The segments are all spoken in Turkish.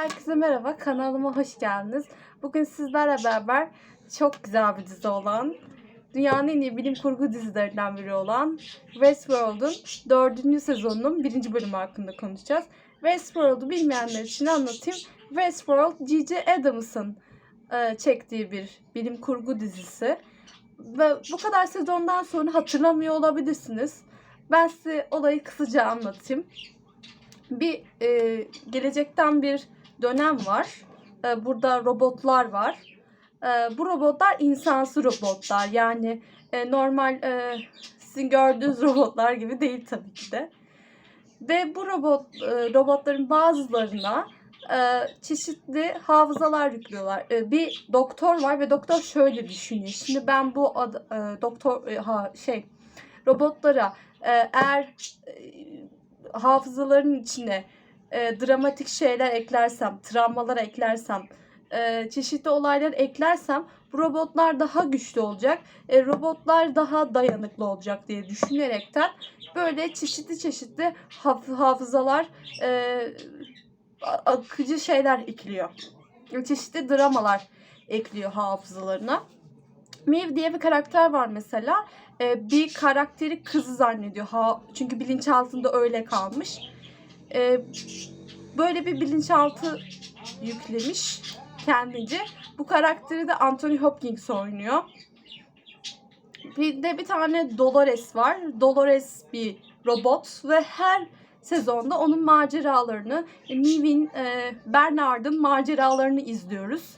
Herkese merhaba, kanalıma hoş geldiniz. Bugün sizlerle beraber çok güzel bir dizi olan, dünyanın en iyi bilim kurgu dizilerinden biri olan Westworld'un 4. sezonunun 1. bölümü hakkında konuşacağız. Westworld'u bilmeyenler için anlatayım. Westworld, G.J. Adams'ın e, çektiği bir bilim kurgu dizisi. Ve bu kadar sezondan sonra hatırlamıyor olabilirsiniz. Ben size olayı kısaca anlatayım. Bir e, gelecekten bir dönem var. E, burada robotlar var. E, bu robotlar insansı robotlar. Yani e, normal e, sizin gördüğünüz robotlar gibi değil tabii ki de. Ve bu robot e, robotların bazılarına e, çeşitli hafızalar yüklüyorlar. E, bir doktor var ve doktor şöyle düşünüyor. Şimdi ben bu ad, e, doktor e, ha şey robotlara e, eğer e, hafızaların içine e, dramatik şeyler eklersem, travmalar eklersem, e, çeşitli olaylar eklersem bu robotlar daha güçlü olacak, e, robotlar daha dayanıklı olacak diye düşünerekten böyle çeşitli çeşitli haf- hafızalar, e, akıcı şeyler ekliyor. Çeşitli dramalar ekliyor hafızalarına. Miv diye bir karakter var mesela. E, bir karakteri kızı zannediyor. Ha, çünkü bilinçaltında öyle kalmış. E, böyle bir bilinçaltı yüklemiş kendince. Bu karakteri de Anthony Hopkins oynuyor. Bir de bir tane Dolores var. Dolores bir robot ve her sezonda onun maceralarını, Nivin, e, Bernard'ın maceralarını izliyoruz.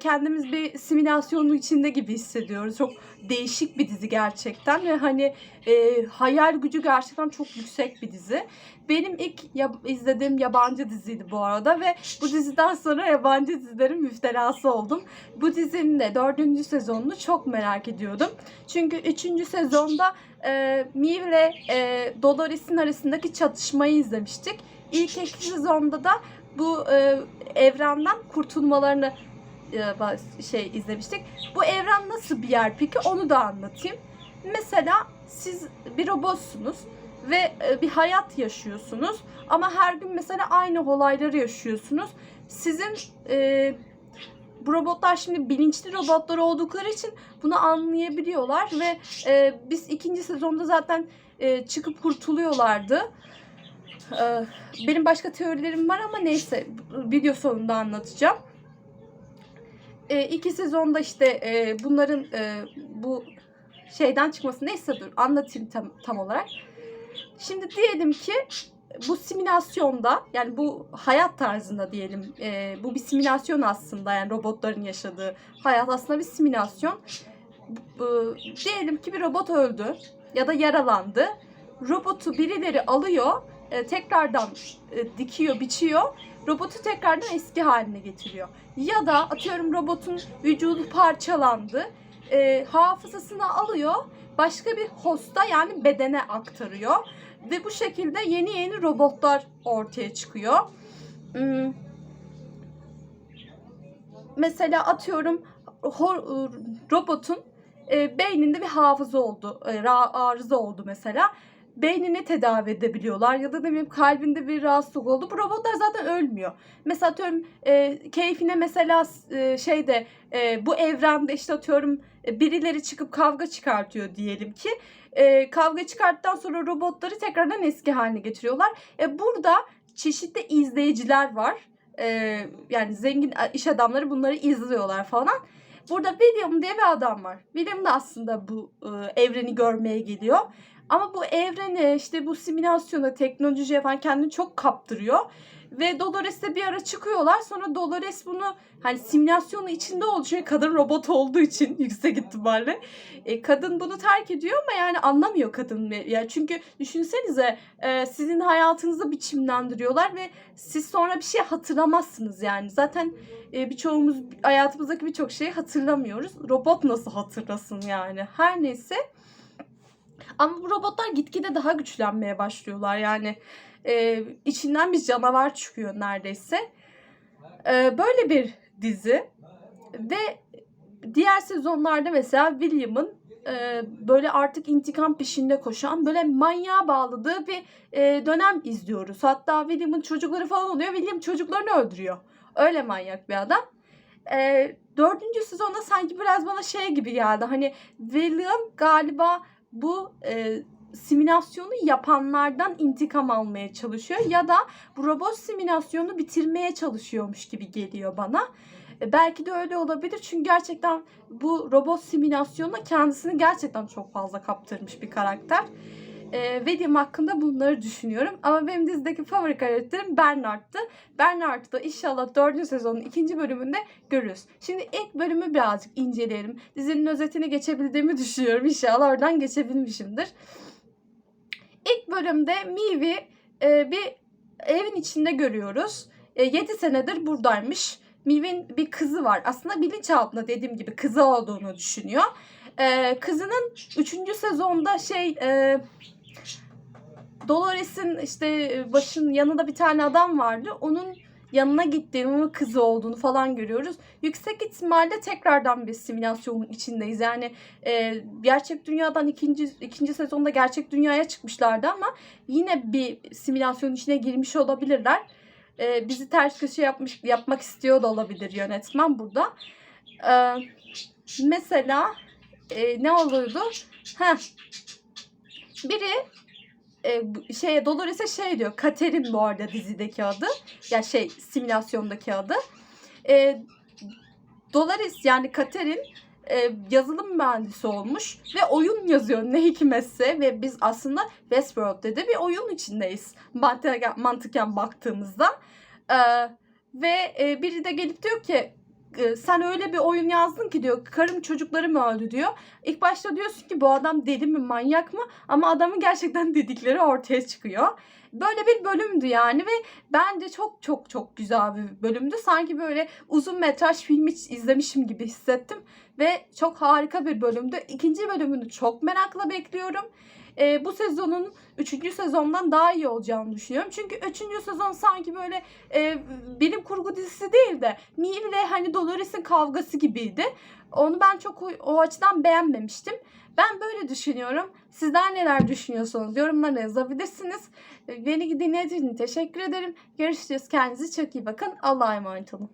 Kendimiz bir simülasyonun içinde gibi hissediyoruz. Çok değişik bir dizi gerçekten ve hani e, hayal gücü gerçekten çok yüksek bir dizi. Benim ilk yab- izlediğim yabancı diziydi bu arada ve bu diziden sonra yabancı dizilerin müftelası oldum. Bu dizinin de dördüncü sezonunu çok merak ediyordum. Çünkü üçüncü sezonda e, Miv ile e, Dolores'in arasındaki çatışmayı izlemiştik. İlk iki sezonda da bu e, evrenden kurtulmalarını şey izlemiştik. Bu evren nasıl bir yer peki onu da anlatayım. Mesela siz bir robotsunuz ve e, bir hayat yaşıyorsunuz ama her gün mesela aynı olayları yaşıyorsunuz. Sizin e, bu robotlar şimdi bilinçli robotlar oldukları için bunu anlayabiliyorlar ve e, biz ikinci sezonda zaten e, çıkıp kurtuluyorlardı. E, benim başka teorilerim var ama neyse video sonunda anlatacağım. E, iki sezonda işte e, bunların e, bu şeyden çıkması neyse dur anlatayım tam, tam olarak. Şimdi diyelim ki bu simülasyonda yani bu hayat tarzında diyelim e, bu bir simülasyon aslında yani robotların yaşadığı hayat aslında bir simülasyon. Bu- diyelim ki bir robot öldü ya da yaralandı. Robotu birileri alıyor, e, tekrardan e, dikiyor, biçiyor. Robotu tekrardan eski haline getiriyor. Ya da atıyorum robotun vücudu parçalandı. e, hafızasını alıyor, başka bir hosta yani bedene aktarıyor. Ve bu şekilde yeni yeni robotlar ortaya çıkıyor. Hmm. Mesela atıyorum hor- robotun e, beyninde bir hafıza oldu, e, arıza oldu mesela. Beynini tedavi edebiliyorlar ya da ne bileyim kalbinde bir rahatsızlık oldu. Bu robotlar zaten ölmüyor. Mesela atıyorum e, keyfine mesela e, şeyde e, bu evrende işte atıyorum e, birileri çıkıp kavga çıkartıyor diyelim ki. E, kavga çıkarttıktan sonra robotları tekrardan eski haline getiriyorlar. E, burada çeşitli izleyiciler var. E, yani zengin iş adamları bunları izliyorlar falan. Burada William diye bir adam var. William da aslında bu e, evreni görmeye geliyor. Ama bu evrene işte bu simülasyona, teknolojiye falan kendini çok kaptırıyor. Ve Dolores'le bir ara çıkıyorlar. Sonra Dolores bunu hani simülasyonun içinde olduğu için kadın robot olduğu için yüksek ihtimalle e, kadın bunu terk ediyor ama yani anlamıyor kadın. ve- Ya çünkü düşünsenize e, sizin hayatınızı biçimlendiriyorlar ve siz sonra bir şey hatırlamazsınız yani. Zaten e, birçoğumuz hayatımızdaki birçok şeyi hatırlamıyoruz. Robot nasıl hatırlasın yani? Her neyse. Ama bu robotlar gitgide daha güçlenmeye başlıyorlar yani. e, içinden bir canavar çıkıyor neredeyse. E, böyle bir dizi ve diğer sezonlarda mesela William'ın e, böyle artık intikam peşinde koşan böyle manyağa bağladığı bir e, dönem izliyoruz. Hatta William'ın çocukları falan oluyor. William çocuklarını öldürüyor. Öyle manyak bir adam. E, dördüncü sezonda sanki biraz bana şey gibi geldi. Hani William galiba bu e, simülasyonu yapanlardan intikam almaya çalışıyor ya da bu robot simülasyonu bitirmeye çalışıyormuş gibi geliyor bana. E, Belki de öyle olabilir çünkü gerçekten bu robot simülasyonuna kendisini gerçekten çok fazla kaptırmış bir karakter. E, William hakkında bunları düşünüyorum. Ama benim dizideki favori karakterim Bernard'tı. Bernard'ı da inşallah 4. sezonun ikinci bölümünde görürüz. Şimdi ilk bölümü birazcık inceleyelim. Dizinin özetini geçebildiğimi düşünüyorum. İnşallah oradan geçebilmişimdir. İlk bölümde Mivi e, bir evin içinde görüyoruz. 7 senedir buradaymış. Mivi'nin bir kızı var. Aslında bilinçaltında dediğim gibi kızı olduğunu düşünüyor. E, kızının 3. sezonda şey e, Dolores'in işte başın yanında bir tane adam vardı. Onun yanına gittiğini, kızı olduğunu falan görüyoruz. Yüksek ihtimalle tekrardan bir simülasyonun içindeyiz. Yani e, gerçek dünyadan ikinci ikinci sezonda gerçek dünyaya çıkmışlardı ama yine bir simülasyonun içine girmiş olabilirler. E, bizi ters köşe yapmış yapmak istiyor da olabilir yönetmen burada. E, mesela e, ne oluyordu? Heh. Biri e, şeye Dolores'e şey diyor. Katerin bu arada dizideki adı. Ya şey simülasyondaki adı. E, Dolores yani Katerin e, yazılım mühendisi olmuş ve oyun yazıyor ne hikmetse ve biz aslında Westworld'de de bir oyun içindeyiz mantıken, mantıken baktığımızda. E, ve e, biri de gelip diyor ki sen öyle bir oyun yazdın ki diyor karım çocuklarım öldü diyor. İlk başta diyorsun ki bu adam deli mi manyak mı ama adamın gerçekten dedikleri ortaya çıkıyor. Böyle bir bölümdü yani ve bence çok çok çok güzel bir bölümdü. Sanki böyle uzun metraj filmi izlemişim gibi hissettim ve çok harika bir bölümdü. İkinci bölümünü çok merakla bekliyorum. Ee, bu sezonun 3. sezondan daha iyi olacağını düşünüyorum. Çünkü 3. sezon sanki böyle e, bilim kurgu dizisi değil de Mil ile hani Dolores'in kavgası gibiydi. Onu ben çok o, o açıdan beğenmemiştim. Ben böyle düşünüyorum. Sizler neler düşünüyorsunuz? Yorumlara yazabilirsiniz. Beni dinlediğiniz için teşekkür ederim. Görüşürüz. Kendinize çok iyi bakın. Allah'a emanet olun.